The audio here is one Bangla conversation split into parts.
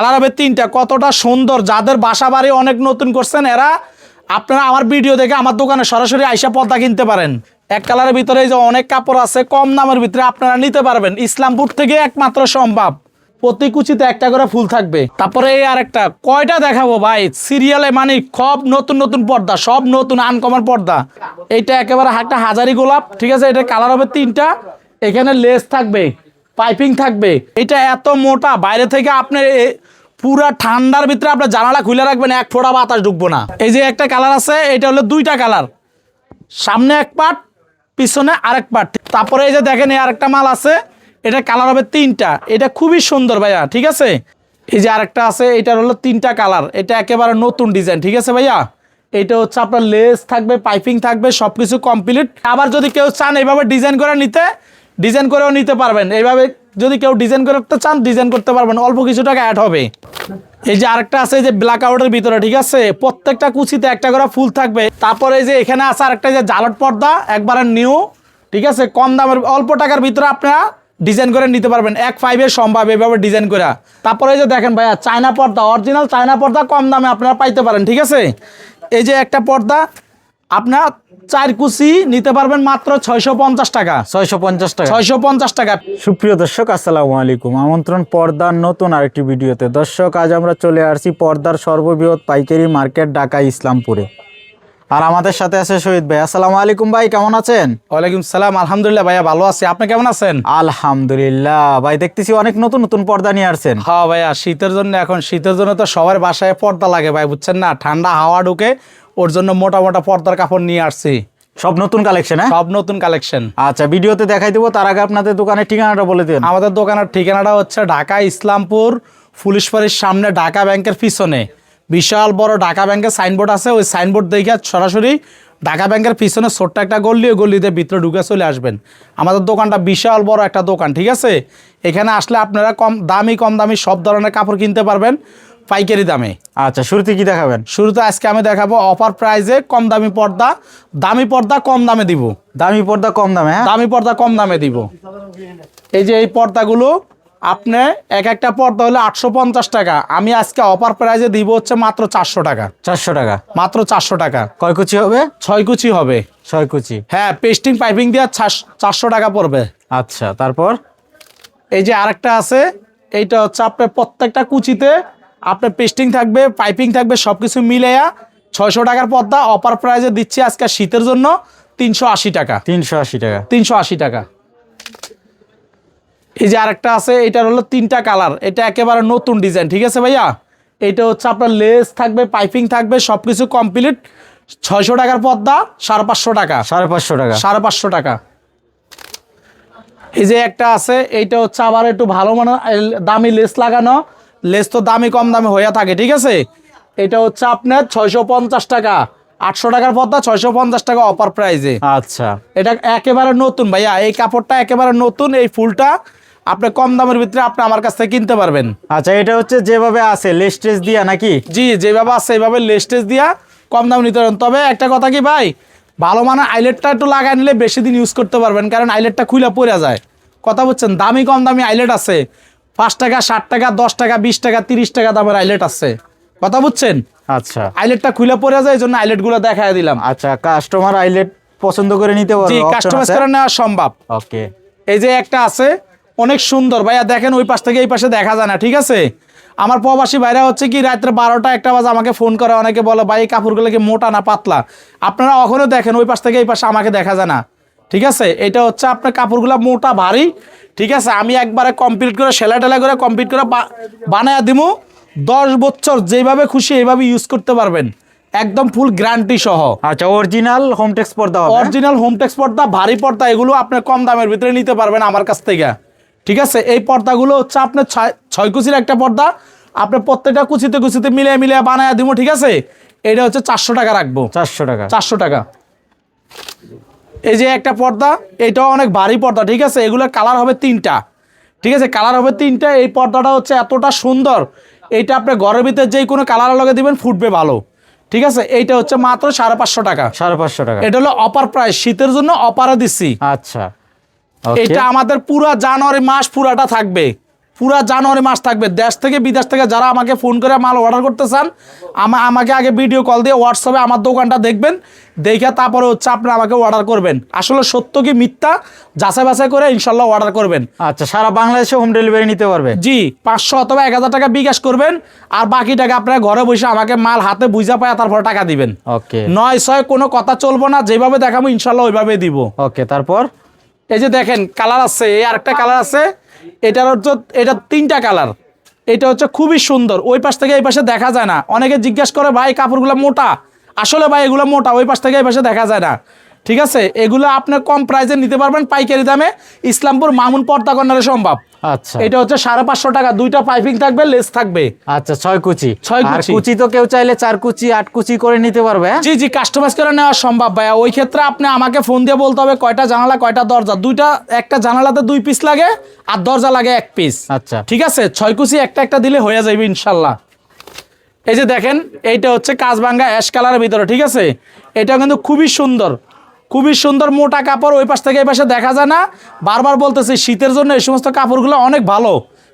কালার হবে তিনটা। কতটা সুন্দর। যাদের বাসা বাড়ি অনেক নতুন করছেন, এরা আপনারা আমার ভিডিও দেখে আমার দোকানে সরাসরি আইসা পর্দা কিনতে পারেন। এক কালারের ভিতরে যে অনেক কাপড় আছে, কম দামের ভিতরে আপনারা নিতে পারবেন। ইসলামপুর থেকে একমাত্র সম্ভব। প্রতি কুচিতে একটা করে ফুল থাকবে। তারপরে এই আরেকটা, কয়টা দেখাবো ভাই? সিরিয়ালে মানে সব নতুন নতুন পর্দা, সব নতুন আনকমন পর্দা। এইটা একেবারে একটা হাজারি গোলাপ, ঠিক আছে? এটা কালার হবে তিনটা। এখানে লেস থাকবে, পাইপিং থাকবে। এটা এত মোটা, বাইরে থেকে আপনার পুরা ঠান্ডার ভিতরে আপনার জানালা খুলে রাখবেন, এক ফোঁটা বাতাস ঢুকবো না। এই যে একটা কালার আছে, এটা হলো দুইটা কালার। সামনে এক পাট, পিছনে আরেক পাট। তারপরে এই যে দেখেন, এই আরেকটা মাল আছে, এটা কালার হবে তিনটা। এটা খুবই সুন্দর ভাইয়া, ঠিক আছে? এই যে আরেকটা আছে, এটার হলো তিনটা কালার। এটা একেবারে নতুন ডিজাইন, ঠিক আছে ভাইয়া? এটা হচ্ছে আপনার লেস থাকবে, পাইপিং থাকবে সব কিছু কমপ্লিট আবার যদি কেউ চান এইভাবে ডিজাইন করে নিতে ডিজাইন করেও নিতে পারবেন। এইভাবে যদি কেউ ডিজাইন করতে চান ডিজাইন করতে পারবেন। অল্প কিছু টাকা অ্যাড হবে। এই যে আরেকটা আছে যে ব্ল্যাক আউটের ভিতরে, ঠিক আছে? প্রত্যেকটা কুচিতে একটা করে ফুল থাকবে। তারপরে এই যে এখানে আছে আরেকটা যে জালট পর্দা, একবারে নিউ ঠিক আছে? কম দামের, অল্প টাকার ভিতরে আপনারা ডিজাইন করে নিতে পারবেন। এক ফাইভের সম্ভব এভাবে ডিজাইন করে। তারপরে এই যে দেখেন ভাইয়া, চায়না পর্দা অরিজিনাল চায়না পর্দা কম দামে আপনারা পাইতে পারেন, ঠিক আছে? এই যে একটা পর্দা আপনার চার কুচি নিতে পারবেন মাত্র ছয়শো পঞ্চাশ টাকা। ছয়শো পঞ্চাশ টাকা। ছয়শো পঞ্চাশ টাকা। সুপ্রিয় দর্শক আসসালামু আলাইকুম। আমন্ত্রণ পর্দার নতুন আরেকটি ভিডিওতে। দর্শক আজ আমরা চলে আসছি পর্দার সর্ববৃহৎ পাইকারি মার্কেট ঢাকা ইসলামপুরে। আর আমাদের সাথে আছে শহীদ ভাই। আসসালামু আলাইকুম ভাই কেমন আছেন? ওয়ালাইকুম সালাম। আলহামদুলিল্লাহ ভাইয়া ভালো আছি। আপনি কেমন আছেন? আলহামদুলিল্লাহ। ভাই দেখতেছি অনেক নতুন নতুন পর্দা নিয়ে আসছেন। হ্যাঁ ভাইয়া শীতের জন্য এখন শীতের জন্য তো সবার বাসায় পর্দা লাগে ভাই বুঝছেন না? ঠান্ডা হাওয়া ঢুকে ওর জন্য মোটা মোটা পর্দার কাপড় নিয়ে আসছি। সব নতুন কালেকশন হ্যাঁ? সব নতুন কালেকশন আচ্ছা ভিডিওতে দেখাই দেবো তার আগে আপনাদের দোকানের ঠিকানাটা বলে দিন। আমাদের দোকানের ঠিকানাটা হচ্ছে ঢাকা ইসলামপুর পুলিশ ফাঁড়ির সামনে ঢাকা ব্যাংকের পিছনে। বিশাল বড় ঢাকা ব্যাংকের সাইনবোর্ড আছে ওই সাইনবোর্ড দেখে সরাসরি ঢাকা ব্যাংকের পিছনে ছোট্ট একটা গল্লি ওই গল্লিতে ভিতরে ঢুকে চলে আসবেন। আমাদের দোকানটা বিশাল বড় একটা দোকান ঠিক আছে? এখানে আসলে আপনারা কম দামি কম দামি সব ধরনের কাপড় কিনতে পারবেন। পাইকারি দামে। আচ্ছা শুরুতে কি দেখাবেন? শুরুতে আজকে আমি দেখাবো অফার প্রাইজে কম দামি পর্দা। দামি পর্দা কম দামে দিব। দামি পর্দা কম দামে হ্যাঁ? দামি পর্দা কম দামে দিব। এই যে এই পর্দাগুলো আপনি এক একটা পর্দা হলে আটশো পঞ্চাশ টাকা। আমি আজকে অফার প্রাইজে দিব হচ্ছে মাত্র চারশো টাকা। চারশো টাকা। মাত্র চারশো টাকা। কয় কুচি হবে? ছয় কুচি হবে। ছয় কুচি। হ্যাঁ পেস্টিং পাইপিং দিয়ে চারশো টাকা পড়বে। আচ্ছা তারপর? এই যে আরেকটা আছে এইটা হচ্ছে আপনার প্রত্যেকটা কুচিতে আপনার পেস্টিং থাকবে পাইপিং থাকবে সব কিছু মিলেয়া ছয়শো টাকার পর্দা অফার প্রাইজে দিচ্ছি আজকে শীতের জন্য তিনশো আশি টাকা। তিনশো আশি টাকা। তিনশো আশি টাকা। এই যে আরেকটা আছে এটার হলো তিনটা কালার। এটা একেবারে নতুন ডিজাইন ঠিক আছে ভাইয়া? এটা হচ্ছে আপনার লেস থাকবে পাইপিং থাকবে সব কিছু কমপ্লিট ছয়শো টাকার পর্দা সাড়ে পাঁচশো টাকা। সাড়ে পাঁচশো টাকা। সাড়ে পাঁচশো টাকা। এই যে একটা আছে এইটা হচ্ছে আবার একটু ভালো মানে দামি লেস লাগানো। লেস তো দামি কম দামে হয়ে থাকে ঠিক আছে? এটা হচ্ছে আপনার ছয়শো পঞ্চাশ টাকা। আটশো টাকার পর্দা ছয়শো পঞ্চাশ টাকা অফার প্রাইজে আচ্ছা। এটা একেবারে নতুন ভাইয়া এই কাপড়টা একেবারে নতুন এই ফুলটা আপনি কম দামের ভিতরে আপনি আমার কাছ থেকে কিনতে পারবেন। আচ্ছা এটা হচ্ছে যেভাবে আছে লেস্টেজ দিয়া নাকি? জি যেভাবে আছে এইভাবে লেস্টেজ দিয়া কম দাম নিতে পারবেন তবে একটা কথা কি ভাই ভালো মানের আইলেটটা একটু লাগাই নিলে বেশি দিন ইউজ করতে পারবেন কারণ আইলেটটা খুলে পড়ে যায়। কথা বলছেন দামি কম দামি আইলেট আছে। পাঁচ টাকা ষাট টাকা দশ টাকা বিশ টাকা তিরিশ টাকা দামের আইলেট আছে। কথা বুঝছেন? আচ্ছা। আইলেটটা খুলে পড়ে যায় এই জন্য আইলেটগুলো দেখায় দিলাম। আচ্ছা কাস্টমার আইলেট পছন্দ করে নিতে জি পারবে কাস্টমাইজ করে নেওয়া সম্ভব। ওকে। এই যে একটা আছে অনেক সুন্দর। ভাইয়া দেখেন ওই পাশ থেকে এই পাশে দেখা যায় না ঠিক আছে? আমার প্রবাসী ভাইরা হচ্ছে কি রাত্রে বারোটা একটা বাজে আমাকে ফোন করে অনেকে বলে ভাই কাপড়গুলো কি মোটা না পাতলা? আপনারা ওখানেও দেখেন ওই পাশ থেকে এই পাশে আমাকে দেখা যায় না। ঠিক আছে? এটা হচ্ছে আপনার কাপড়গুলো মোটা ভারী ঠিক আছে? আমি একবারে কমপ্লিট করে সেলাই টেলাই করে কমপ্লিট করে বানায়া দিমু। দশ বছর যেভাবে খুশি এইভাবে ইউজ করতে পারবেন। একদম ফুল গ্যারান্টি সহ। আচ্ছা অরিজিনাল হোম টেক্স পর্দা অরিজিনাল হোম টেক্স পর্দা ভারী পর্দা এগুলো আপনি কম দামের ভিতরে নিতে পারবেন আমার কাছ থেকে। ঠিক আছে? এই পর্দাগুলো হচ্ছে আপনার ছয় ছয় কুচির একটা পর্দা। আপনি প্রত্যেকটা কুচিতে কুচিতে মিলিয়ে মিলিয়ে বানায় দিব ঠিক আছে? এটা হচ্ছে চারশো টাকা রাখব। চারশো টাকা। চারশো টাকা। এই যে একটা পর্দা এটাও অনেক ভারী পর্দা ঠিক আছে? এগুলোর কালার হবে তিনটা। ঠিক আছে? কালার হবে তিনটা। এই পর্দাটা হচ্ছে এতটা সুন্দর এইটা আপনি ঘরের ভিতরে যেই কোনো কালার লগে দিবেন ফুটবে ভালো। ঠিক আছে? এইটা হচ্ছে মাত্র সাড়ে পাঁচশো টাকা। সাড়ে পাঁচশো টাকা। এটা হলো অপার প্রাইস শীতের জন্য অপারে দিচ্ছি আচ্ছা। এটা আমাদের পুরো জানুয়ারি মাস পুরাটা থাকবে। পুরা জানুয়ারি মাস থাকবে। দেশ থেকে বিদেশ থেকে যারা আমাকে ফোন করে মাল অর্ডার করতে চান আমা- আমাকে আগে ভিডিও কল দিয়ে হোয়াটসঅ্যাপে আমার দোকানটা দেখবেন দেখে তারপরে হচ্ছে আপনি আমাকে অর্ডার করবেন। আসলে সত্য কি মিথ্যা? যাচাই বাছাই করে ইনশাল্লাহ অর্ডার করবেন। আচ্ছা সারা বাংলাদেশে হোম ডেলিভারি নিতে পারবে? জি পাঁচশো অথবা এক হাজার টাকা বিকাশ করবেন আর বাকি টাকা আপনারা ঘরে বসে আমাকে মাল হাতে বুঝা পায় তারপর টাকা দিবেন। ওকে। নয় ছয় কোনো কথা চলবো না যেভাবে দেখাবো ইনশাল্লাহ ওইভাবে দিব। ওকে তারপর? এই যে দেখেন কালার আছে এই আরেকটা কালার আছে। এটার হচ্ছে এটা তিনটা কালার। এটা হচ্ছে খুবই সুন্দর। ওই পাশ থেকে এই পাশে দেখা যায় না। অনেকে জিজ্ঞাসা করে, ভাই, কাপড়গুলো মোটা? আসলে ভাই, এগুলো মোটা। ওই পাশ থেকে এই পাশে দেখা যায় না। ঠিক আছে? এগুলো আপনি কম প্রাইসে নিতে পারবেন পাইকারি দামে। ইসলামপুর মামুন পর্দা কর্নারে সম্ভব। আচ্ছা। এটা হচ্ছে সাড়ে পাঁচশো টাকা দুইটা পাইপিং থাকবে লেস থাকবে। আচ্ছা ছয় কুচি। ছয় কুচি। কুচি তো কেউ চাইলে চার কুচি আট কুচি করে নিতে পারবে হ্যাঁ? জি জি কাস্টমাইজ করে নেওয়া সম্ভব ভাইয়া। ওই ক্ষেত্রে আপনি আমাকে ফোন দিয়ে বলতে হবে কয়টা জানালা কয়টা দরজা? দুইটা একটা জানালাতে দুই পিস লাগে আর দরজা লাগে এক পিস আচ্ছা। ঠিক আছে? ছয় কুচি একটা একটা দিলে হয়ে যাবে ইনশাল্লাহ। এই যে দেখেন এইটা হচ্ছে কাজবাঙ্গা অ্যাশ কালারের ভিতরে ঠিক আছে? এটা কিন্তু খুবই সুন্দর। খুবই সুন্দর মোটা কাপড় ওই পাশ থেকে এই পাশে দেখা যায় না। বারবার বলতেছি শীতের জন্য এই সমস্ত কাপড়গুলো অনেক ভালো।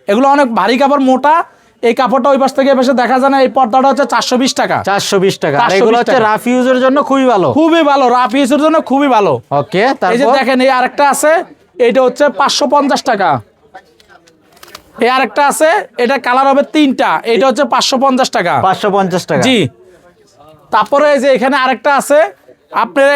এগুলো অনেক ভারী কাপড় মোটা। এই কাপড়টা ওই পাশ থেকে এই পাশে দেখা যায় না এই পর্দাটা হচ্ছে চারশো বিশ টাকা। চারশো বিশ টাকা। এগুলো হচ্ছে। রাফ ইউজের জন্য খুবই ভালো। খুবই ভালো রাফ ইউজের জন্য খুবই ভালো। ওকে এই যে দেখেন এই আরেকটা আছে এটা হচ্ছে পাঁচশো পঞ্চাশ টাকা। এই আরেকটা আছে এটা কালার হবে তিনটা এটা হচ্ছে পাঁচশো পঞ্চাশ টাকা। পাঁচশো পঞ্চাশ টাকা। জি। তারপরে এই যে এখানে আরেকটা আছে আপনার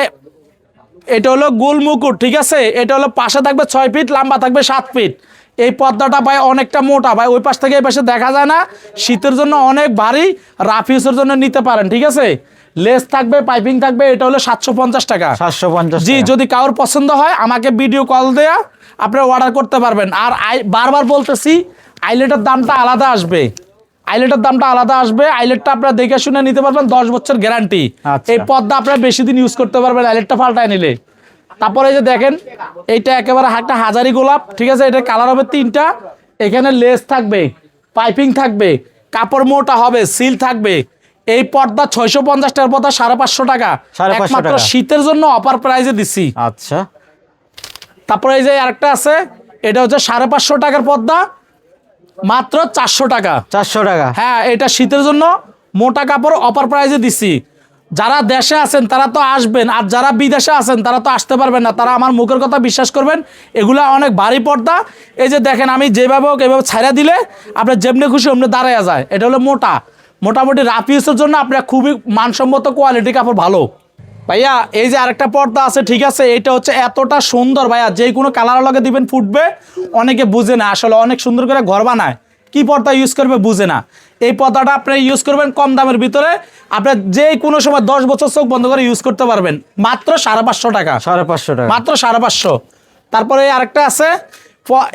এটা হলো গোল মুকুট ঠিক আছে? এটা হলো পাশে থাকবে ছয় ফিট লম্বা থাকবে সাত ফিট। এই পর্দাটা ভাই অনেকটা মোটা ভাই ওই পাশ থেকে এই পাশে দেখা যায় না। শীতের জন্য অনেক ভারী রাফ ইউজের জন্য নিতে পারেন ঠিক আছে? লেস থাকবে পাইপিং থাকবে এটা হলো সাতশো পঞ্চাশ টাকা। সাতশো পঞ্চাশ জি যদি কারোর পছন্দ হয় আমাকে ভিডিও কল দেয়া আপনি অর্ডার করতে পারবেন। আর আই- বারবার বলতেছি আইলেটের দামটা আলাদা আসবে। আইলেটের দামটা আলাদা আসবে। আইলেটটা আপনারা দেখে শুনে নিতে পারবেন দশ বছর গ্যারান্টি। আচ্ছা। এই পদ্মা আপনারা বেশি দিন ইউজ করতে পারবেন আইলেটটা পাল্টায় নিলে। তারপরে এই যে দেখেন এইটা একেবারে একটা হাজারি গোলাপ ঠিক আছে? এটা কালার হবে তিনটা। এখানে লেস থাকবে পাইপিং থাকবে কাপড় মোটা হবে সিল থাকবে। এই পর্দা ছয়শো পঞ্চাশ টাকার পর্দা সাড়ে পাঁচশো টাকা। একমাত্র শীতের জন্য অপার প্রাইজে দিছি। আচ্ছা। তারপরে এই যে আরেকটা আছে এটা হচ্ছে সাড়ে পাঁচশো টাকার পর্দা মাত্র চারশো টাকা। চারশো টাকা। হ্যাঁ এটা শীতের জন্য মোটা কাপড় অপার প্রাইজে দিছি। যারা দেশে আছেন তারা তো আসবেন। আর যারা বিদেশে আছেন তারা তো আসতে পারবেন না। তারা আমার মুখের কথা বিশ্বাস করবেন। এগুলা অনেক ভারী পর্দা। এই যে দেখেন আমি যেভাবে হোক এভাবে ছাড়া দিলে আপনার যেমনি খুশি অমনি দাঁড়ায় যায়। এটা হলো মোটা। মোটামুটি রাফ ইউজের জন্য আপনার খুবই মানসম্মত কোয়ালিটি কাপড় ভালো। ভাইয়া এই যে আরেকটা পর্দা আছে ঠিক আছে? এটা হচ্ছে এতটা সুন্দর ভাইয়া যে কোনো কালার লগে দিবেন ফুটবে অনেকে বুঝে না। আসলে অনেক সুন্দর করে ঘর বানায়। কি পর্দা ইউজ করবে বুঝে না। এই পর্দাটা আপনি ইউজ করবেন কম দামের ভিতরে। আপনি যে কোনো সময় দশ বছর চোখ বন্ধ করে ইউজ করতে পারবেন। মাত্র সাড়ে পাঁচশো টাকা। সাড়ে পাঁচশো টাকা। মাত্র সাড়ে পাঁচশো। তারপরে আরেকটা আছে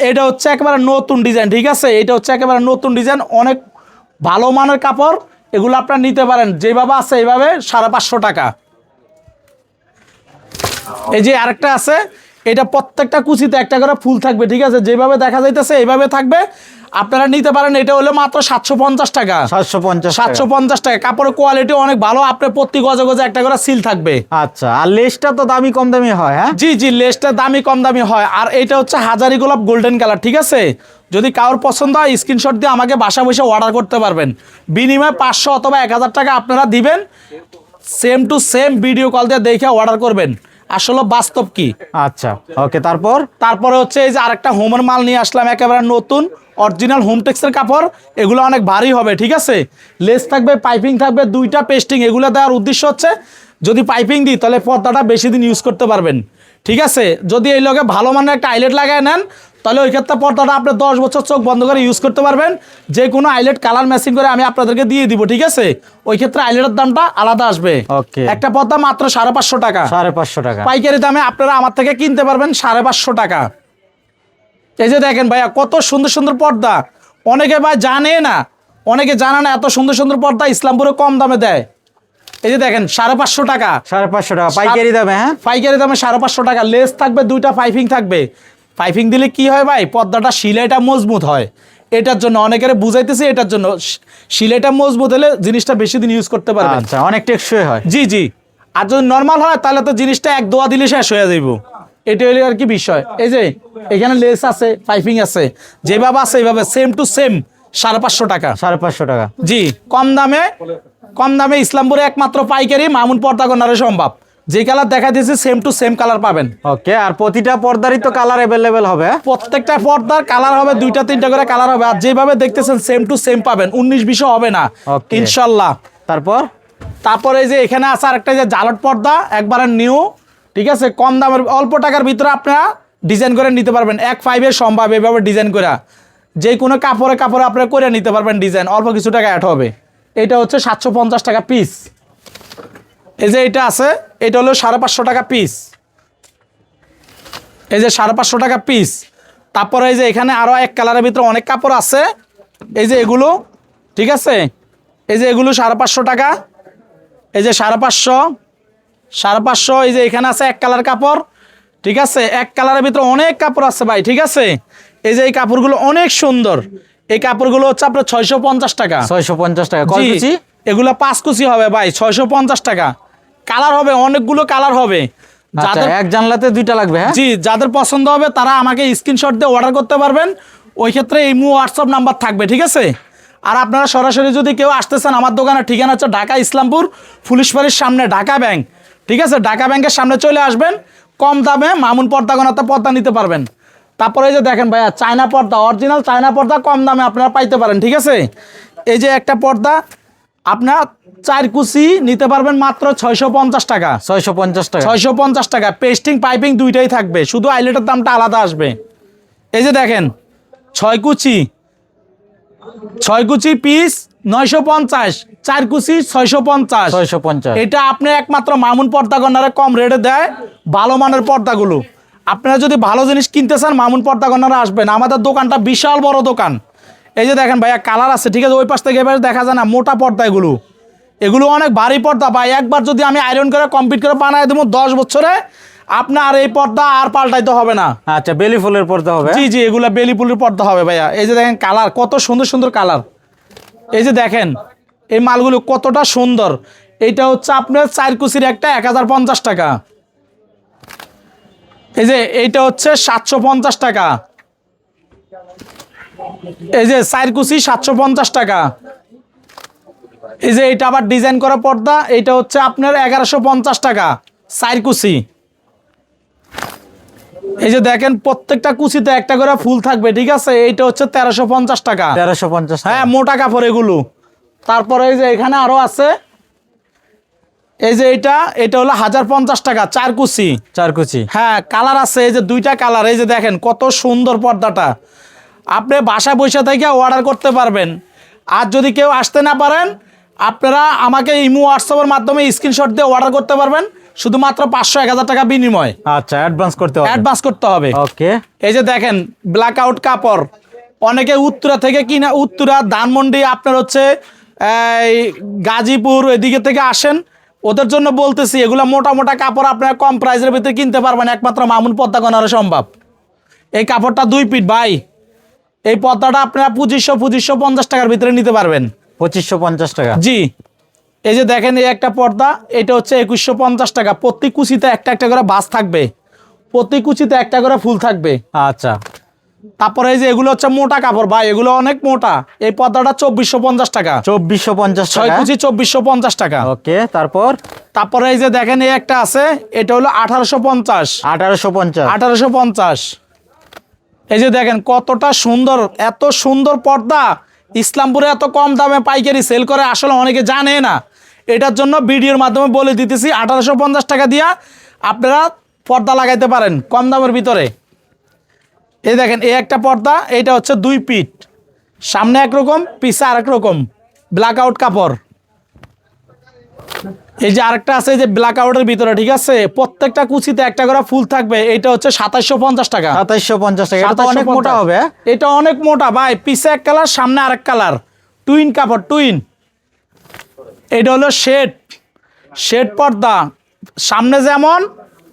এটা হচ্ছে একেবারে নতুন ডিজাইন ঠিক আছে? এটা হচ্ছে একেবারে নতুন ডিজাইন অনেক ভালো মানের কাপড়। এগুলো আপনার নিতে পারেন। যেভাবে আছে এইভাবে সাড়ে পাঁচশো টাকা। এই যে আরেকটা আছে এটা প্রত্যেকটা কুচিতে একটা করে ফুল থাকবে ঠিক আছে? যেভাবে দেখা যাইতেছে এইভাবে থাকবে। আপনারা নিতে পারেন এটা হলো মাত্র সাতশো পঞ্চাশ টাকা। সাতশো পঞ্চাশ সাতশো পঞ্চাশ টাকা। কাপড়ের কোয়ালিটি অনেক ভালো আপনার প্রতি গজে গজে একটা করে সিল থাকবে। আচ্ছা আর লেসটা তো দামি কম দামি হয় হ্যাঁ? জি জি লেসটা দামি কম দামি হয়। আর এটা হচ্ছে হাজারি গোলাপ গোল্ডেন কালার ঠিক আছে? যদি কারোর পছন্দ হয় স্ক্রিনশট দিয়ে আমাকে বাসা বসে অর্ডার করতে পারবেন। বিনিময়ে পাঁচশো অথবা এক হাজার টাকা আপনারা দিবেন। Same to same video call দিয়ে দেখে অর্ডার করবেন। আসলে বাস্তব কি? আচ্ছা ওকে তারপর? তারপরে হচ্ছে এই যে আরেকটা হোমের মাল নিয়ে আসলাম একেবারে নতুন অরিজিনাল হোমটেক্সের কাপড়। এগুলো অনেক ভারী হবে ঠিক আছে? লেস থাকবে পাইপিং থাকবে দুইটা পেস্টিং এগুলো দেওয়ার উদ্দেশ্য হচ্ছে যদি পাইপিং দিই তাহলে পর্দাটা বেশি দিন ইউজ করতে পারবেন ঠিক আছে? যদি এই লগে ভালো মানের একটা আইলেট লাগায় নেন তাহলে ওই ক্ষেত্রে পর্দাটা আপনি দশ বছর চোখ বন্ধ করে ইউজ করতে পারবেন। যে কোনো আইলেট কালার ম্যাচিং করে আমি আপনাদেরকে দিয়ে দিব ঠিক আছে? ওই ক্ষেত্রে আইলেটের দামটা আলাদা আসবে। একটা পর্দা মাত্র সাড়ে পাঁচশো টাকা। সাড়ে পাঁচশো টাকা। পাইকারি দামে আপনারা আমার থেকে কিনতে পারবেন সাড়ে পাঁচশো টাকা। এই যে দেখেন ভাইয়া কত সুন্দর সুন্দর পর্দা। অনেকে ভাই জানে না অনেকে জানে না এত সুন্দর সুন্দর পর্দা ইসলামপুরে কম দামে দেয়। এই যে দেখেন সাড়ে পাঁচশো টাকা। সাড়ে পাঁচশো টাকা। পাইকারি দামে হ্যাঁ? পাইকারি দামে সাড়ে পাঁচশো টাকা। লেস থাকবে দুইটা পাইপিং থাকবে। পাইপিং দিলে কি হয় ভাই? পর্দাটা সিলাইটা মজবুত হয়। এটার জন্য অনেকের বুঝাইতেছি এটার জন্য সিলাইটা মজবুত হলে জিনিসটা বেশি দিন ইউজ করতে পারবেন। আচ্ছা অনেক টেকসই হয়। জি জি। আর যদি নর্মাল হয় তাহলে তো জিনিসটা এক দোয়া দিলে শেষ হয়ে যাইব। এটা হলো আর কি বিষয়। এই যে এখানে লেস আছে পাইপিং আছে। যেভাবে আছে এইভাবে সেম টু সেম সাড়ে পাঁচশো টাকা। সাড়ে পাঁচশো টাকা। জি কম দামে কম দামে ইসলামপুরে একমাত্র পাইকারি মামুন পর্দা কর্নারে সম্ভব। যে কালার দেখা দিয়েছে সেম টু সেম কালার পাবেন। ওকে আর প্রতিটা পর্দারই তো কালার অ্যাভেলেবেল হবে। প্রত্যেকটা পর্দার কালার হবে দুইটা তিনটা করে কালার হবে আর যেভাবে দেখতেছেন সেম টু সেম পাবেন। উনিশ বিশও হবে না. ইনশাল্লাহ। তারপর? তারপরে এই যে এখানে আছে আরেকটা যে জালট পর্দা একবারে নিউ ঠিক আছে? কম দামের অল্প টাকার ভিতরে আপনারা ডিজাইন করে নিতে পারবেন। এক ফাইভের সম্ভব এভাবে ডিজাইন করা। যে কোনো কাপড়ে কাপড়ে আপনারা করে নিতে পারবেন ডিজাইন অল্প কিছু টাকা অ্যাড হবে। এটা হচ্ছে সাতশো পঞ্চাশ টাকা পিস এই যে এটা আছে এটা হলো সাড়ে পাঁচশো টাকা পিস এই যে সাড়ে পাঁচশো টাকা পিস তারপরে এই যে এখানে আরও এক কালারের ভিতরে অনেক কাপড় আছে। এই যে এগুলো ঠিক আছে? এই যে এগুলো সাড়ে পাঁচশো টাকা। এই যে সাড়ে পাঁচশো সাড়ে পাঁচশো এই যে এখানে আছে এক কালার কাপড়। ঠিক আছে? এক কালারের ভিতরে অনেক কাপড় আছে ভাই ঠিক আছে? এই যে এই কাপড়গুলো অনেক সুন্দর। এই কাপড়গুলো হচ্ছে আপনার ছয়শো পঞ্চাশ টাকা। ছয়শো পঞ্চাশ টাকা। এগুলো পাঁচ কুচি হবে ভাই ছয়শো পঞ্চাশ টাকা। কালার হবে অনেকগুলো কালার হবে। আচ্ছা যাদের এক জানলাতে দুইটা লাগবে হ্যাঁ? জি যাদের পছন্দ হবে তারা আমাকে স্ক্রিনশট দিয়ে অর্ডার করতে পারবেন। ওই ক্ষেত্রে এই মু হোয়াটসঅ্যাপ নাম্বার থাকবে ঠিক আছে? আর আপনারা সরাসরি যদি কেউ আসতেছেন আমার দোকানের ঠিকানা হচ্ছে ঢাকা ইসলামপুর পুলিশ বাড়ির সামনে ঢাকা ব্যাংক। ঠিক আছে? ঢাকা ব্যাংকের সামনে চলে আসবেন। কম দামে মামুন পর্দা গোনাতে পর্দা নিতে পারবেন। তারপরে এই যে দেখেন ভাইয়া চায়না পর্দা অরিজিনাল চায়না পর্দা কম দামে আপনারা পাইতে পারেন ঠিক আছে? এই যে একটা পর্দা আপনার চার কুচি নিতে পারবেন মাত্র ছয়শো পঞ্চাশ টাকা। ছয়শো পঞ্চাশ টাকা। ছয়শো পঞ্চাশ টাকা। পেস্টিং পাইপিং দুইটাই থাকবে। শুধু আইলেটের দামটা আলাদা আসবে। এই যে দেখেন ছয় কুচি। ছয় কুচি পিস নয়শো পঞ্চাশ চার কুচি ছয়শো পঞ্চাশ। ছয়শো পঞ্চাশ। এটা আপনি একমাত্র মামুন পর্দা কম রেটে দেয় ভালো মানের পর্দাগুলো। আপনারা যদি ভালো জিনিস কিনতে চান মামুন পর্দা আসবেন আমাদের দোকানটা বিশাল বড় দোকান। এই যে দেখেন ভাইয়া কালার আছে ঠিক আছে? ওই পাশ থেকে এবার দেখা যায় না মোটা পর্দা এগুলো। এগুলো অনেক ভারী পর্দা ভাই। একবার যদি আমি আয়রন করে কমপ্লিট করে বানায় দেবো দশ বছরে আপনার এই পর্দা আর পাল্টাইতে হবে না। আচ্ছা বেলি ফুলের পর্দা হবে। জি জি এগুলো বেলি ফুলের পর্দা হবে ভাইয়া। এই যে দেখেন কালার কত সুন্দর সুন্দর কালার এই যে দেখেন এই মালগুলো কতটা সুন্দর। এইটা হচ্ছে আপনার চার কুচির একটা এক হাজার পঞ্চাশ টাকা। এই যে এইটা হচ্ছে সাতশো পঞ্চাশ টাকা। এই যে চার কুচি সাতশো পঞ্চাশ টাকা। এই যে এটা আবার ডিজাইন করা পর্দা এইটা হচ্ছে আপনার এগারোশো পঞ্চাশ টাকা চার কুচি। এই যে দেখেন প্রত্যেকটা কুচিতে একটা করে ফুল থাকবে ঠিক আছে? এইটা হচ্ছে তেরোশো পঞ্চাশ টাকা। তেরোশো পঞ্চাশ হ্যাঁ মোটা কাপড় এগুলো। তারপরে এই যে এখানে আরও আছে। এই যে এটা এটা হলো হাজার পঞ্চাশ টাকা চার কুচি। চার কুচি। হ্যাঁ কালার আছে এই যে দুইটা কালার। এই যে দেখেন কত সুন্দর পর্দাটা। আপনি বাসা বসে থেকে অর্ডার করতে পারবেন। আর যদি কেউ আসতে না পারেন আপনারা আমাকে ইমো হোয়াটসঅ্যাপের মাধ্যমে স্ক্রিনশট দিয়ে অর্ডার করতে পারবেন। শুধুমাত্র পাঁচশো এক হাজার টাকা বিনিময়। আচ্ছা অ্যাডভান্স করতে হবে। অ্যাডভান্স করতে হবে। ওকে এই যে দেখেন ব্ল্যাক আউট কাপড়। অনেকে উত্তরা থেকে কিনা উত্তরা ধানমন্ডি আপনার হচ্ছে এই গাজীপুর এদিকে থেকে আসেন। ওদের জন্য বলতেছি এগুলো মোটা মোটা কাপড় আপনারা কম প্রাইসের ভিতরে কিনতে পারবেন। একমাত্র মামুন পদ্মা কনারে সম্ভব। এই কাপড়টা দুই পিট ভাই। এই পদ্মাটা আপনারা পঁচিশশো পঁচিশশো পঞ্চাশ টাকার ভিতরে নিতে পারবেন। পঁচিশশো পঞ্চাশ টাকা। জি। এই যে দেখেন এই একটা পর্দা এটা হচ্ছে একুশশো পঞ্চাশ টাকা। প্রতি কুচিতে একটা একটা করে বাস থাকবে। প্রতি কুচিতে একটা করে ফুল থাকবে। আচ্ছা। তারপরে এই যে এগুলো হচ্ছে মোটা কাপড় ভাই এগুলো অনেক মোটা। এই পর্দাটা চব্বিশশো পঞ্চাশ টাকা। চব্বিশশো পঞ্চাশ ছয় কুচি চব্বিশশো পঞ্চাশ টাকা। ওকে তারপর? তারপরে এই যে দেখেন এই একটা আছে এটা হলো আঠারোশো পঞ্চাশ। আঠারোশো পঞ্চাশ। আঠারোশো পঞ্চাশ। এই যে দেখেন কতটা সুন্দর, এত সুন্দর পর্দা। ইসলামপুরে এত কম দামে পাইকারি সেল করে আসলে অনেকে জানে না। এটার জন্য ভিডিওর মাধ্যমে বলে দিতেছি, আঠারোশো পঞ্চাশ টাকা দিয়া আপনারা পর্দা লাগাইতে পারেন কম দামের ভিতরে। এই দেখেন, এই একটা পর্দা, এইটা হচ্ছে দুই পিট সামনে একরকম, পিছে আরেক রকম। ব্ল্যাক আউট কাপড়। এই যে আরেকটা আছে যে ব্ল্যাক আউটের ভিতরে ঠিক আছে? প্রত্যেকটা কুচিতে একটা করে ফুল থাকবে এটা হচ্ছে সাতাশশো পঞ্চাশ টাকা। সাতাইশশো পঞ্চাশ টাকা এটা অনেক মোটা হবে হ্যাঁ? এটা অনেক মোটা ভাই পিছে এক কালার সামনে আরেক কালার। টুইন কাপড় টুইন এটা হলো শেড শেড পর্দা। সামনে যেমন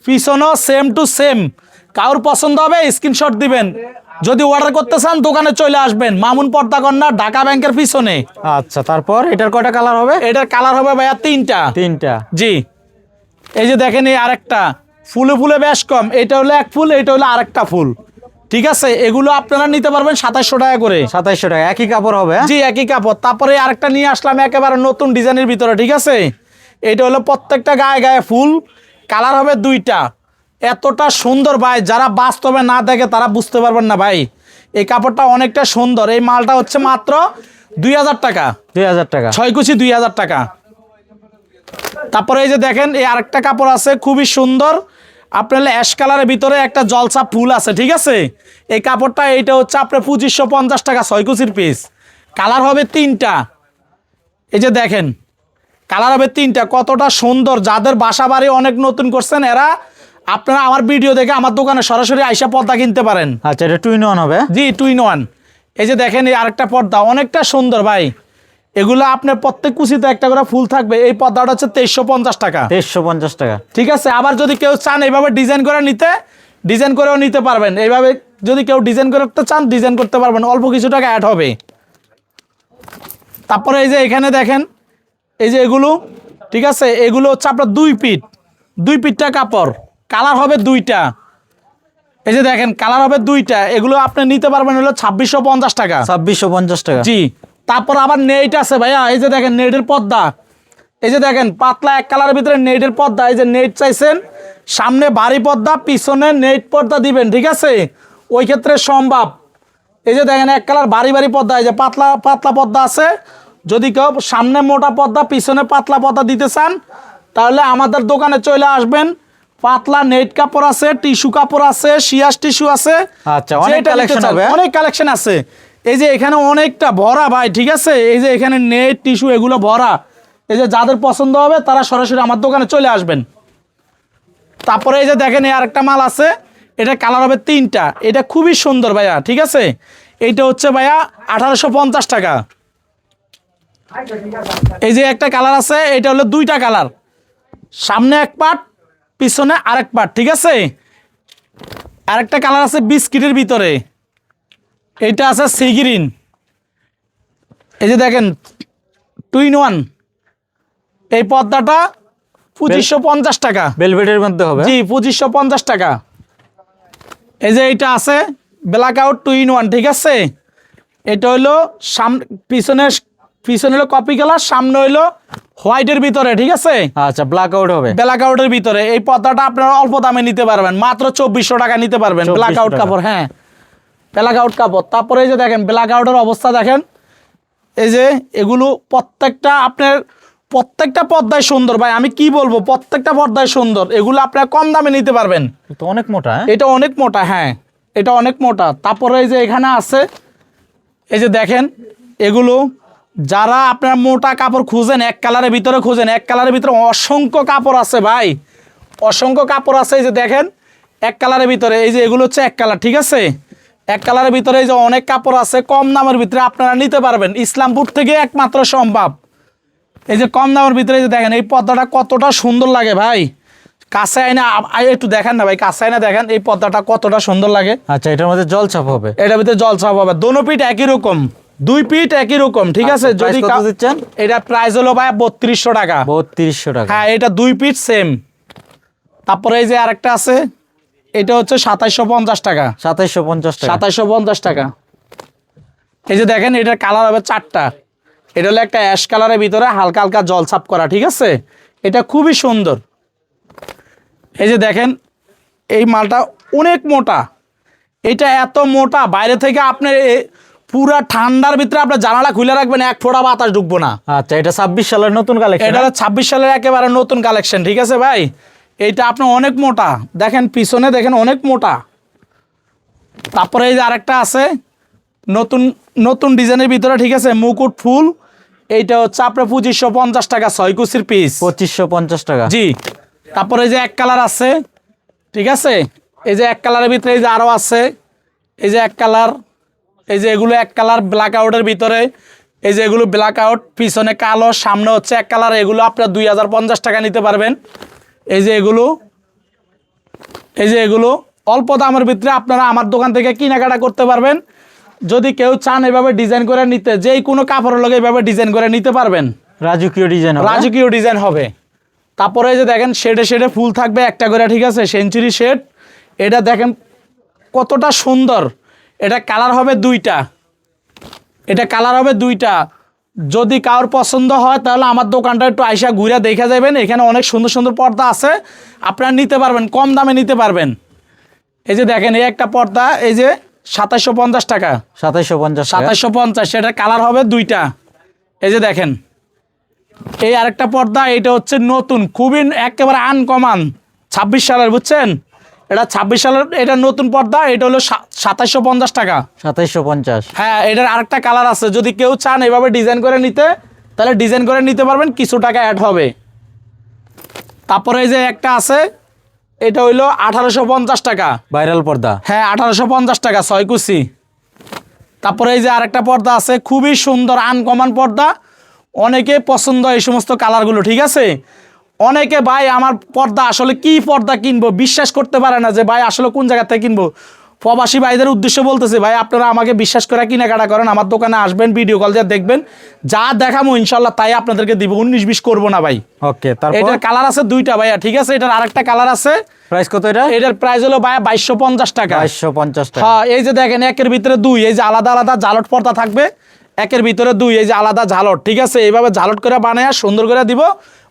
পিছনেও সেম টু সেম কারোর পছন্দ হবে স্ক্রিনশট দিবেন। যদি অর্ডার করতে চান দোকানে চলে আসবেন। মামুন পর্দা কন্যা ঢাকা ব্যাংকের পিছনে। আচ্ছা তারপর এটার কয়টা কালার হবে? এটার কালার হবে ভাইয়া তিনটা। তিনটা। জি। এই যে দেখেন এই আরেকটা। ফুলে ফুলে বেশ কম। এটা হলো এক ফুল এটা হলো আরেকটা ফুল। ঠিক আছে? এগুলো আপনারা নিতে পারবেন সাতাশশো টাকা করে। সাতাইশশো টাকা। একই কাপড় হবে হ্যাঁ? জি একই কাপড়। তারপরে আরেকটা নিয়ে আসলাম একেবারে নতুন ডিজাইনের ভিতরে ঠিক আছে? এটা হলো প্রত্যেকটা গায়ে গায়ে ফুল। কালার হবে দুইটা। এতটা সুন্দর ভাই যারা বাস্তবে না দেখে তারা বুঝতে পারবেন না ভাই। এই কাপড়টা অনেকটা সুন্দর। এই মালটা হচ্ছে মাত্র দুই হাজার টাকা। দুই হাজার টাকা। ছয় কুচি দুই হাজার টাকা। তারপরে এই যে দেখেন এই আরেকটা কাপড় আছে খুবই সুন্দর। আপনার অ্যাশ কালারের ভিতরে একটা জলসা ফুল আছে ঠিক আছে? এই কাপড়টা এইটা হচ্ছে আপনার পঁচিশশো পঞ্চাশ টাকা ছয় কুচির পিস কালার হবে তিনটা। এই যে দেখেন কালার হবে তিনটা। কতটা সুন্দর। যাদের বাসা বাড়ি অনেক নতুন করছেন এরা আপনারা আমার ভিডিও দেখে আমার দোকানে সরাসরি আইসা পর্দা কিনতে পারেন। আচ্ছা এটা টুইন ওয়ান হবে? জি টু ইন ওয়ান এই যে দেখেন এই আরেকটা পর্দা অনেকটা সুন্দর ভাই। এগুলো আপনার প্রত্যেক কুচিতে একটা করে ফুল থাকবে। এই পর্দাটা হচ্ছে তেইশশো পঞ্চাশ টাকা। তেইশশো পঞ্চাশ টাকা। ঠিক আছে? আবার যদি কেউ চান এইভাবে ডিজাইন করে নিতে ডিজাইন করেও নিতে পারবেন। এইভাবে যদি কেউ ডিজাইন করতে চান ডিজাইন করতে পারবেন। অল্প কিছু টাকা অ্যাড হবে। তারপরে এই যে এখানে দেখেন এই যে এগুলো ঠিক আছে? এগুলো হচ্ছে আপনার দুই পিট দুই পিটটা কাপড়। কালার হবে দুইটা। এই যে দেখেন কালার হবে দুইটা। এগুলো আপনি নিতে পারবেন হলো ছাব্বিশশো পঞ্চাশ টাকা। ছাব্বিশশো পঞ্চাশ টাকা। জি। তারপর আবার নেট আছে ভাইয়া এই যে দেখেন নেটের পর্দা। এই যে দেখেন পাতলা এক কালারের ভিতরে নেটের পর্দা। এই যে নেট চাইছেন সামনে ভারী পর্দা পিছনে নেট পর্দা দিবেন ঠিক আছে? ওই ক্ষেত্রে সম্ভব। এই যে দেখেন এক কালার ভারী ভারী পর্দা এই যে পাতলা পাতলা পর্দা আছে। যদি কেউ সামনে মোটা পর্দা পিছনে পাতলা পর্দা দিতে চান তাহলে আমাদের দোকানে চলে আসবেন। পাতলা নেট কাপড় আছে টিস্যু কাপড় আছে শিয়াস টিস্যু আছে। আচ্ছা, অনেক নিতে হবে। অনেক কালেকশন আছে। এই যে এখানে অনেকটা ভরা ভাই ঠিক আছে? এই যে এখানে নেট টিস্যু এগুলো ভরা। এই যে যাদের পছন্দ হবে তারা সরাসরি আমার দোকানে চলে আসবেন। তারপরে এই যে দেখেন এই আরেকটা মাল আছে। এটা কালার হবে তিনটা। এটা খুবই সুন্দর ভাইয়া ঠিক আছে? এইটা হচ্ছে ভাইয়া আঠারোশো পঞ্চাশ টাকা। এই যে একটা কালার আছে এটা হলো দুইটা কালার সামনে এক পার্ট পিছনে আরেক পার্ট ঠিক আছে? আরেকটা কালার আছে বিস্কিটের ভিতরে। এইটা আছে সি গ্রিন এই যে দেখেন টু ইন ওয়ান এই পর্দাটা পঁচিশশো পঞ্চাশ টাকা। বেলভেটের মধ্যে হবে জি পঁচিশশো পঞ্চাশ টাকা। এই যে এইটা আছে black out two in one ঠিক আছে? এটা হইল সাম পিছনে পিছনে হলো কপি কালার সামনে হইল হোয়াইটের ভিতরে ঠিক আছে? আচ্ছা ব্ল্যাক আউট হবে। ব্ল্যাক আউটের ভিতরে। এই পর্দাটা আপনারা অল্প দামে নিতে পারবেন। মাত্র চব্বিশশো টাকা নিতে পারবেন। ব্ল্যাক আউট কাপড় হ্যাঁ। ব্ল্যাক আউট কাপড়। তারপরে এই যে দেখেন ব্ল্যাক আউটের অবস্থা দেখেন। এই যে এগুলো প্রত্যেকটা আপনার প্রত্যেকটা পর্দায় সুন্দর। ভাই আমি কি বলব? প্রত্যেকটা পর্দায় সুন্দর। এগুলো আপনারা কম দামে নিতে পারবেন। তো অনেক মোটা হ্যাঁ? এটা অনেক মোটা হ্যাঁ। এটা অনেক মোটা। তারপরে এই যে এখানে আছে এই যে দেখেন এগুলো যারা আপনার মোটা কাপড় খুঁজেন এক কালারের ভিতরে খুঁজেন এক কালারের ভিতরে অসংখ্য কাপড় আছে ভাই। অসংখ্য কাপড় আছে এই যে দেখেন এক কালারের ভিতরে এই যে এগুলো হচ্ছে এক কালার ঠিক আছে? এক কালারের ভিতরে এই যে অনেক কাপড় আছে কম দামের ভিতরে আপনারা নিতে পারবেন। ইসলামপুর থেকে একমাত্র সম্ভব। এই যে কম দামের ভিতরে এই যে দেখেন এই পর্দাটা কতটা সুন্দর লাগে ভাই। কাছে আইনা আ- আ- একটু দেখেন না ভাই কাছে আইনা দেখেন এই পর্দাটা কতটা সুন্দর লাগে। আচ্ছা এটার মধ্যে জল ছাপ হবে। এটার ভিতরে জল ছাপ হবে দোনো পিঠ একই রকম। দুই পিট একই রকম ঠিক আছে? আচ্ছা, যদি কা- দিচ্ছেন? এটা প্রাইস হলো ভাই বত্রিশশো টাকা। বত্রিশশো টাকা। হ্যাঁ এটা দুই পিট সেম তারপরে এই যে আরেকটা আছে এটা হচ্ছে সাতাইশশো পঞ্চাশ টাকা। সাতাইশশো পঞ্চাশ টাকা। সাতাইশশো পঞ্চাশ টাকা। এই যে দেখেন এটার কালার হবে চারটা। এটা হলো একটা অ্যাশ কালারের ভিতরে হালকা হালকা জল ছাপ করা ঠিক আছে? এটা খুবই সুন্দর। এই যে দেখেন এই মালটা অনেক মোটা। এটা এত মোটা বাইরে থেকে আপনার পুরা ঠান্ডার ভিতরে আপনার জানালা খুলে রাখবেন এক ফোঁটা বাতাস ঢুকবো না। আচ্ছা এটা ছাব্বিশ সালের নতুন কালেকশন এটা ছাব্বিশ সালের একেবারে নতুন কালেকশন ঠিক আছে ভাই? এইটা আপনার অনেক মোটা। দেখেন পিছনে দেখেন অনেক মোটা। তারপরে এই যে আরেকটা আছে নতুন নতুন ডিজাইনের ভিতরে ঠিক আছে মুকুট ফুল। এইটা হচ্ছে আপনার পঁচিশশো পঞ্চাশ টাকা ছয় কুচির পিস পঁচিশশো পঞ্চাশ টাকা। জি। তারপরে এই যে এক কালার আছে ঠিক আছে? এই যে এক কালারের ভিতরে এই যে আরও আছে এই যে এক কালার এই যে এগুলো এক কালার ব্ল্যাক আউটের ভিতরে এই যে এগুলো ব্ল্যাক আউট পিছনে কালো সামনে হচ্ছে এক কালার এগুলো আপনার দুই হাজার পঞ্চাশ টাকা নিতে পারবেন। এই যে এগুলো এই যে এগুলো অল্প দামের ভিতরে আপনারা আমার দোকান থেকে কেনাকাটা করতে পারবেন। যদি কেউ চান এভাবে ডিজাইন করে নিতে যেই কোনো কাপড়ের লগে এভাবে ডিজাইন করে নিতে পারবেন। রাজকীয় ডিজাইন রাজকীয় ডিজাইন হবে। তারপরে এই যে দেখেন শেডে শেডে ফুল থাকবে একটা করে ঠিক আছে সেঞ্চুরি শেড এটা দেখেন কতটা সুন্দর। এটা কালার হবে দুইটা। এটা কালার হবে দুইটা। যদি কারোর পছন্দ হয় তাহলে আমার দোকানটা একটু আইসা ঘুরে দেখে যাবেন। এখানে অনেক সুন্দর সুন্দর পর্দা আছে। আপনারা নিতে পারবেন কম দামে নিতে পারবেন। এই যে দেখেন এই একটা পর্দা এই যে সাতাশশো পঞ্চাশ টাকা। সাতাইশশো পঞ্চাশ। সাতাশশো পঞ্চাশ সেটার কালার হবে দুইটা। এই যে দেখেন এই আরেকটা পর্দা এটা হচ্ছে নতুন খুবই একেবারে আনকমান ছাব্বিশ সালের বুঝছেন? এটা ছাব্বিশ সালের এটা নতুন পর্দা এটা হলো সাতাশশো পঞ্চাশ টাকা। সাতাইশশো পঞ্চাশ। হ্যাঁ এটার আরেকটা কালার আছে। যদি কেউ চান এভাবে ডিজাইন করে নিতে তাহলে ডিজাইন করে নিতে পারবেন কিছু টাকা অ্যাড হবে। তারপরে এই যে একটা আছে এটা হইল আঠারোশো পঞ্চাশ টাকা। ভাইরাল পর্দা। হ্যাঁ আঠারোশো পঞ্চাশ টাকা ছয় কুচি। তারপরে এই যে আরেকটা পর্দা আছে খুবই সুন্দর আনকমন পর্দা। অনেকে পছন্দ এই সমস্ত কালারগুলো ঠিক আছে? অনেকে ভাই আমার পর্দা আসলে কি পর্দা কিনবো? বিশ্বাস করতে পারে না যে ভাই আসলে কোন জায়গা থেকে কিনবো? প্রবাসী ভাইদের উদ্দেশ্যে বলতেছে ভাই আপনারা আমাকে বিশ্বাস করে কেনাকাটা করেন আমার দোকানে আসবেন ভিডিও কল দিয়ে দেখবেন যা দেখাবো ইনশাল্লাহ তাই আপনাদেরকে দিব উনিশ বিশ করব না ভাই। ওকে এটার কালার আছে দুইটা ভাইয়া ঠিক আছে? এটার আরেকটা কালার আছে। প্রাইস কত এটা? এটার প্রাইস হলো ভাইয়া বাইশশো পঞ্চাশ টাকা। বাইশশো পঞ্চাশ টাকা। হ্যাঁ এই যে দেখেন একের ভিতরে দুই এই যে আলাদা আলাদা ঝালট পর্দা থাকবে একের ভিতরে দুই এই যে আলাদা ঝালট ঠিক আছে? এইভাবে ঝালট করে বানায় সুন্দর করে দিব।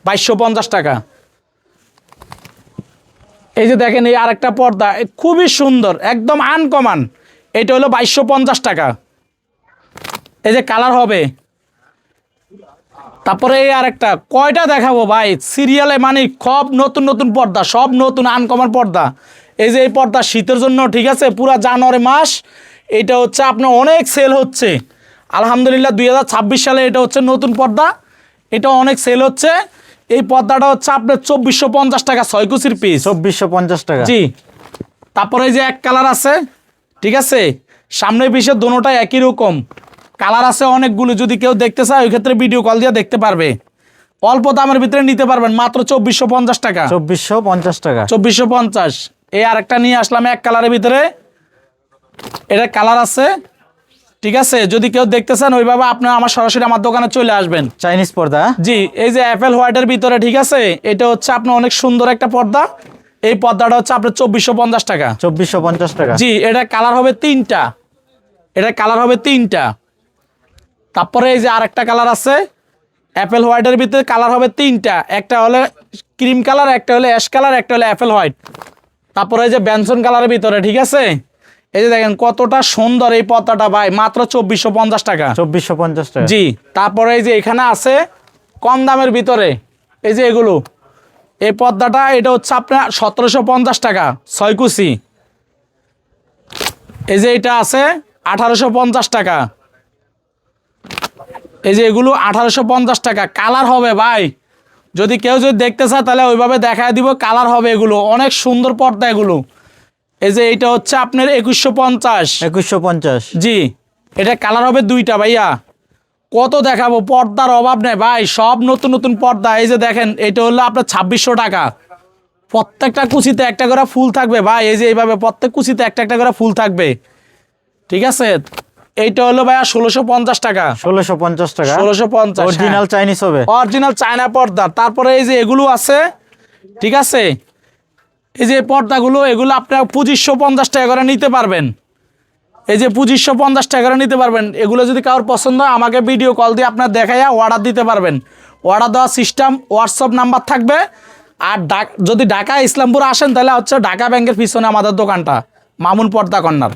বাইশশো পঞ্চাশ টাকা। এই যে দেখেন, এই আরেকটা পর্দা খুবই সুন্দর, একদম আনকমান। এটা হলো বাইশশো পঞ্চাশ টাকা। এই যে কালার হবে। তারপরে এই আরেকটা, কয়টা দেখাবো ভাই? সিরিয়ালে মানে সব নতুন নতুন পর্দা, সব নতুন আনকমন পর্দা। এই যে এই পর্দা শীতের জন্য, ঠিক আছে, পুরা জানুয়ারি মাস, এটা হচ্ছে আপনার অনেক সেল হচ্ছে। আলহামদুলিল্লাহ, দুই হাজার ছাব্বিশ সালে এটা হচ্ছে নতুন পর্দা। এটা অনেক সেল হচ্ছে। এই পর্দাটা হচ্ছে আপনার চব্বিশশো পঞ্চাশ টাকা ছয় কুচির পিস চব্বিশশো পঞ্চাশ টাকা। জি। তারপরে এই যে এক কালার আছে ঠিক আছে? সামনে পিছিয়ে দোনোটাই একই রকম। কালার আছে অনেকগুলো যদি কেউ দেখতে চায় ওই ক্ষেত্রে ভিডিও কল দিয়ে দেখতে পারবে। অল্প দামের ভিতরে নিতে পারবেন মাত্র চব্বিশশো পঞ্চাশ টাকা। চব্বিশশো পঞ্চাশ টাকা। চব্বিশশো পঞ্চাশ। এই আরেকটা নিয়ে আসলাম এক কালারের ভিতরে। এটা কালার আছে ঠিক আছে? যদি কেউ দেখতে চান ওইভাবে আপনার আমার সরাসরি আমার দোকানে চলে আসবেন। চাইনিজ পর্দা? জি এই যে অ্যাপেল হোয়াইটের ভিতরে ঠিক আছে? এটা হচ্ছে আপনার অনেক সুন্দর একটা পর্দা। এই পর্দাটা হচ্ছে আপনার চব্বিশশো পঞ্চাশ টাকা। চব্বিশশো পঞ্চাশ টাকা। জি এটা কালার হবে তিনটা। এটা কালার হবে তিনটা। তারপরে এই যে আরেকটা কালার আছে। অ্যাপেল হোয়াইটের ভিতরে কালার হবে তিনটা। একটা হলে ক্রিম কালার একটা হলে অ্যাশ কালার একটা হলে অ্যাপেল হোয়াইট তারপরে এই যে ব্যানসন কালারের ভিতরে ঠিক আছে? এই যে দেখেন কতটা সুন্দর এই পর্দাটা ভাই মাত্র চব্বিশশো পঞ্চাশ টাকা। চব্বিশশো পঞ্চাশ টাকা। জি তারপরে এই যে এখানে আছে কম দামের ভিতরে এই যে এগুলো। এই পর্দাটা এটা হচ্ছে আপনার সতেরোশো পঞ্চাশ টাকা ছয় কুচি। এই যে এটা আছে আঠারোশো পঞ্চাশ টাকা। এই যে এগুলো আঠারোশো পঞ্চাশ টাকা কালার হবে ভাই। যদি কেউ যদি দেখতে চায় তাহলে ওইভাবে দেখায় দিব কালার হবে এগুলো। অনেক সুন্দর পর্দা এগুলো। এই যে এটা হচ্ছে আপনার একুশশো পঞ্চাশ। একুশশো পঞ্চাশ। জি এটা কালার হবে দুইটা ভাইয়া। কত দেখাবো? পর্দার অভাব নেই ভাই সব নতুন নতুন পর্দা। এই যে দেখেন এটা হলো আপনার ছাব্বিশশো টাকা। প্রত্যেকটা কুচিতে একটা করে ফুল থাকবে ভাই। এই যে এইভাবে প্রত্যেক কুচিতে একটা একটা করে ফুল থাকবে। ঠিক আছে? এইটা হলো ভাইয়া ষোলোশো পঞ্চাশ টাকা। ষোলোশো পঞ্চাশ টাকা? ষোলোশো পঞ্চাশ অরিজিনাল চাইনিজ হবে। অরিজিনাল চায়না পর্দা। তারপরে এই যে এগুলো আছে। ঠিক আছে? এই যে পর্দাগুলো, এগুলো আপনার পঁচিশশো পঞ্চাশ টাকা করে নিতে পারবেন। এই যে পঁচিশশো পঞ্চাশ টাকা করে নিতে পারবেন। এগুলো যদি কারোর পছন্দ হয়, আমাকে ভিডিও কল দিয়ে আপনার দেখাইয়া অর্ডার দিতে পারবেন। অর্ডার দেওয়ার সিস্টেম হোয়াটসঅ্যাপ নাম্বার থাকবে। আর যদি ঢাকা ইসলামপুর আসেন, তাহলে হচ্ছে ঢাকা ব্যাংকের পিছনে আমাদের দোকানটা, মামুন পর্দা কর্নার।